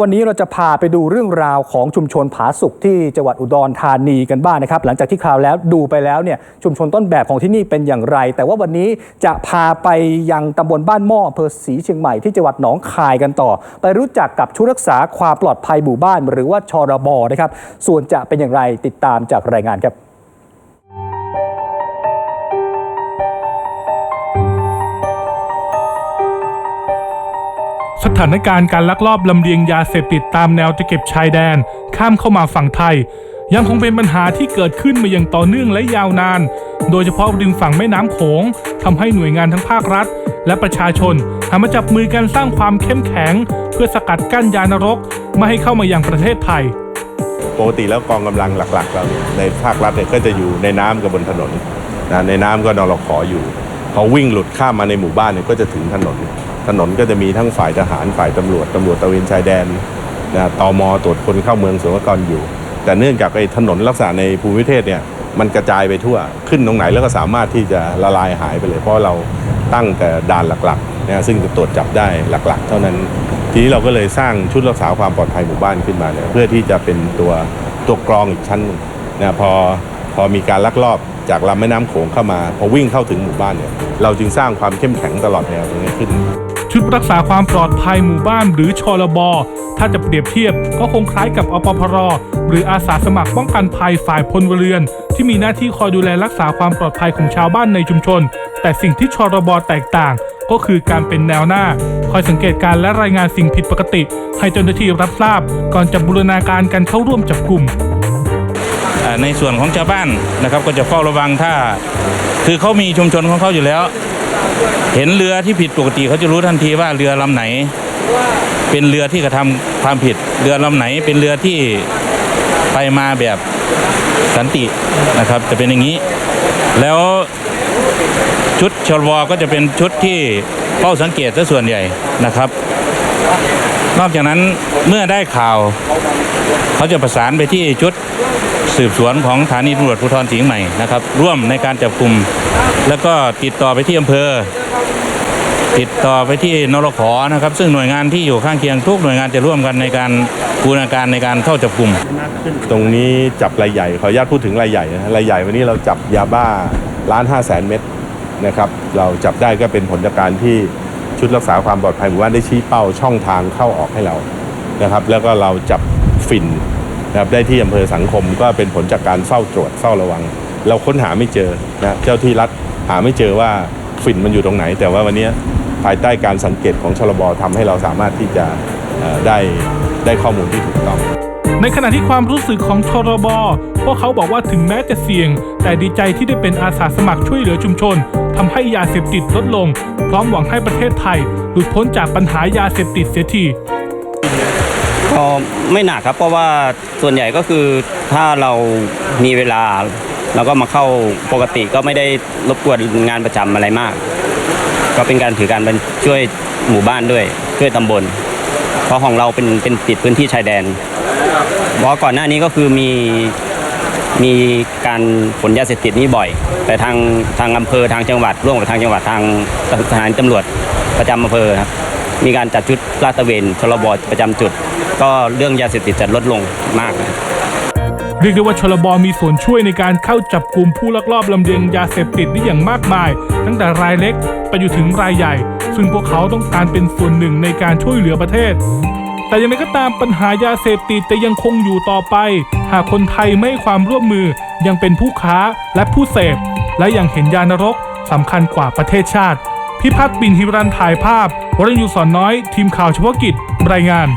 วันนี้เราจะพาไปดูเรื่องราวของชุมชนผาสุกที่จังหวัดอุดรธานีกันบ้างนะครับ หลังจากที่คราวแล้วดูไปแล้วเนี่ยชุมชนต้นแบบของที่นี่เป็นอย่างไร แต่ว่าวันนี้จะพาไปยังตำบลบ้านหม้ออำเภอศรีเชียงใหม่ที่จังหวัดหนองคายกันต่อ ไปรู้จักกับชุดรักษาความปลอดภัยหมู่บ้าน หรือว่าชรบนะครับส่วนจะเป็นอย่างไรติดตามจากรายงานครับ สถานการณ์การลักลอบลำเลียงยาเสพติดตามแนวตะเข็บชายแดน ข้ามเข้ามาฝั่งไทย ยังคงเป็นปัญหาที่เกิดขึ้นมาอย่างต่อเนื่องและยาวนาน โดยเฉพาะริมฝั่งแม่น้ำโขงทำให้หน่วยงานทั้งภาครัฐ และประชาชนหันมาจับมือกันสร้างความเข้มแข็ง เพื่อสกัดกั้นยานรกไม่ให้เข้ามาอยังประเทศไทย ปกติแล้วกองกำลังหลักๆเราเนี่ยในภาครัฐเนี่ยก็จะอยู่ในน้ำกับบนถนนนะในน้ำก็นอรขออยู่ พอวิ่งหลุดข้ามมาในหมู่บ้านเนี่ยก็จะถึงถนน ถนนก็จะมีทั้งฝ่ายทหารฝ่ายตำรวจตำรวจตะเวนชายแดนนะตมตรวจคนเข้าเมืองสุลกากรอยู่ แต่เนื่องจากไอ้ถนนลักษณะในภูมิประเทศเนี่ยมันกระจายไปทั่วขึ้นตรงไหนแล้วก็สามารถที่จะละลายหายไปเลย เพราะเราตั้งแต่ด่านหลักๆนะซึ่งจะตรวจจับได้หลักๆ เท่านั้น ทีนี้เราก็เลยสร้างชุดรักษาความปลอดภัยหมู่บ้านขึ้นมาเนี่ยเพื่อที่จะเป็นตัวตัวกรองอีกชั้นนะพอพอมีการลักลอบ จากลำแม่น้ำโขงเข้ามาพอวิ่งเข้าถึงหมู่บ้านเนี่ยเราจึงสร้างความเข้มแข็งตลอดแนวตรงนี้ขึ้น ชุดรักษาความปลอดภัยหมู่บ้านหรือชลบถ้าจะเปรียบเทียบก็คงคล้ายกับอปพรหรืออาสาสมัครป้องกันภัยฝ่ายพลเรือน ที่มีหน้าที่คอยดูแลรักษาความปลอดภัยของชาวบ้านในชุมชน แต่สิ่งที่ชลบแตกต่างก็คือการเป็นแนวหน้า คอยสังเกตการและรายงานสิ่งผิดปกติ ให้เจ้าหน้าที่รับทราบ ก่อนจะบูรณาการกันเข้าร่วมจับกลุ่ม ในส่วนของชาวบ้านนะครับก็จะเฝ้าระวังถ้า คือเขามีชุมชนของเขาอยู่แล้ว เห็นเรือที่ผิดปกติเขาจะรู้ทันทีว่าเรือลำไหน เป็นเรือที่กระทำความผิดเรือลำไหน เป็นเรือที่ไปมาแบบสันตินะครับจะเป็นอย่างนี้ แล้วชุดชลวก็จะเป็นชุดที่เฝ้าสังเกตซะส่วนใหญ่นะครับ นอกจากนั้นเมื่อได้ข่าว เขาจะประสานไปที่ชุด สืบสวนของสถานีตำรวจภูธรสิงห์ใหม่นะครับ ร่วมในการจับกลุ่ม แล้วก็ติดต่อไปที่อำเภอ ติดต่อไปที่นรขอนะครับ ซึ่งหน่วยงานที่อยู่ข้างเคียงทุกหน่วยงานจะร่วมกันในการบูรณาการในการเข้าจับกลุ่ม ตรงนี้จับรายใหญ่ขออนุญาตพูดถึงรายใหญ่นะรายใหญ่วันนี้เราจับยาบ้าล้านห้าแสนเม็ดนะครับ เราจับได้ก็เป็นผลจากการที่ชุดรักษาความปลอดภัยหมู่บ้านได้ชี้เป้าช่องทางเข้าออกให้เรานะครับ แล้วก็เราจับฝิ่น นะครับได้ที่อำเภอสังคมก็เป็นผลจากการเฝ้าตรวจเฝ้าระวัง เราค้นหาไม่เจอนะเจ้าที่รัฐหาไม่เจอว่าฝิ่นมันอยู่ตรงไหน แต่ว่าวันนี้ภายใต้การสังเกตของชลบทำให้เราสามารถที่จะได้ได้ข้อมูลที่ถูกต้อง ในขณะที่ความรู้สึกของชรบพวกเขาบอกว่าถึงแม้จะเสี่ยง แต่ดีใจที่ได้เป็นอาสาสมัครช่วยเหลือชุมชนทำให้ยาเสพติดลดลง พร้อมหวังให้ประเทศไทย หลุดพ้นจากปัญหายาเสพติดเสียที ก็ไม่หนักครับ เพราะว่าส่วนใหญ่ก็คือถ้าเรามีเวลาเราก็มาเข้าปกติก็ไม่ได้รบกวนงานประจำอะไรมาก ก็เป็นการถือการเป็นช่วยหมู่บ้านด้วยช่วยตำบล เพราะของเราเป็นเป็นติดพื้นที่ชายแดนเพราะก่อนหน้านี้ก็คือมีมีการขนยาเสพติดนี่บ่อย แต่ทางทางอำเภอทางจังหวัดร่วมกับทางจังหวัดทางสถานีตำรวจประจำอำเภอครับ มีการจัดชุดลาดตระเวนชลบประจำจุด ก็เรื่องยาเสพติดจะลดลงมากนะครับเรียกได้ว่าชลบมีส่วนช่วยในการเข้าจับกลุ่มผู้ลักลอบลำเลียงยาเสพติดได้อย่างมากมาย ตั้งแต่รายเล็กไปอยู่ถึงรายใหญ่ ซึ่งพวกเขาต้องการเป็นส่วนหนึ่งในการช่วยเหลือประเทศ แต่อย่างไรก็ตามปัญหายาเสพติดจะยังคงอยู่ต่อไป หากคนไทยไม่ความร่วมมือยังเป็นผู้ค้าและผู้เสพ และยังเห็นยานรกสำคัญกว่าประเทศชาติ พิพัฒน์ปินฮิรันถ่ายภาพวรยุสอนน้อย ทีมข่าวเฉพาะกิจ รายงาน